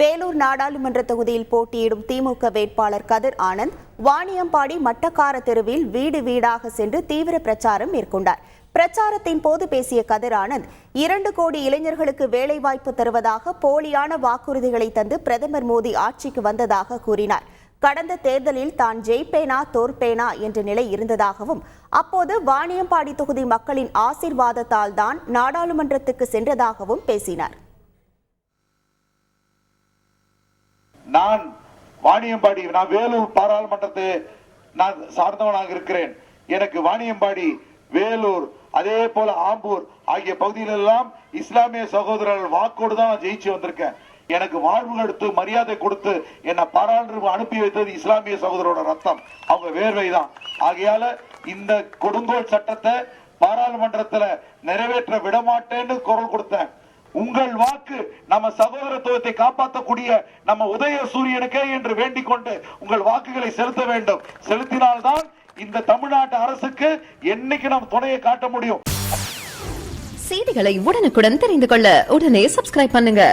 வேலூர் நாடாளுமன்ற தொகுதியில் போட்டியிடும் திமுக வேட்பாளர் கதிர் ஆனந்த் வாணியம்பாடி மட்டக்கார தெருவில் வீடு வீடாக சென்று தீவிர பிரச்சாரம் மேற்கொண்டார். பிரச்சாரத்தின் போது பேசிய கதிர் ஆனந்த் இரண்டு கோடி இளைஞர்களுக்கு வேலைவாய்ப்பு தருவதாக போலியான வாக்குறுதிகளை தந்து பிரதமர் மோடி ஆட்சிக்கு வந்ததாக கூறினார். கடந்த தேர்தலில் தான் ஜெய்பேனா தோற்பேனா என்ற நிலை இருந்ததாகவும் அப்போது வாணியம்பாடி தொகுதி மக்களின் ஆசிர்வாதத்தால் தான் நாடாளுமன்றத்துக்கு சென்றதாகவும் பேசினார். நான் வாணியம்பாடி நான் வேலூர் பாராளுமன்றத்தை நான் சார்ந்தவனாக இருக்கிறேன். எனக்கு வாணியம்பாடி வேலூர் அதே போல ஆம்பூர் ஆகிய பகுதிகளெல்லாம் இஸ்லாமிய சகோதரர்கள் வாக்கோடு தான் ஜெயிச்சு வந்திருக்கேன். எனக்கு வாழ்வு எடுத்து மரியாதை கொடுத்து என்னை பாராளுமன்றம் அனுப்பி வைத்தது இஸ்லாமிய சகோதரோட ரத்தம். அவங்க வேர்வை தான். ஆகையால இந்த கொடுங்கோல் சட்டத்தை பாராளுமன்றத்துல நிறைவேற்ற விடமாட்டேன்னு குரல் கொடுத்தேன். உங்கள் வாக்கு நம்ம சகோதரத்துவத்தை காப்பாற்றக்கூடிய நம்ம உதய சூரியனுக்கே என்று வேண்டிக் கொண்டு உங்கள் வாக்குகளை செலுத்த வேண்டும். செலுத்தினால்தான் இந்த தமிழ்நாட்டு அரசுக்கு என்னைக்கு நம்ம துணையை காட்ட முடியும்? செய்திகளை உடனுக்குடன் தெரிந்து கொள்ள உடனே சப்ஸ்கிரைப் பண்ணுங்க.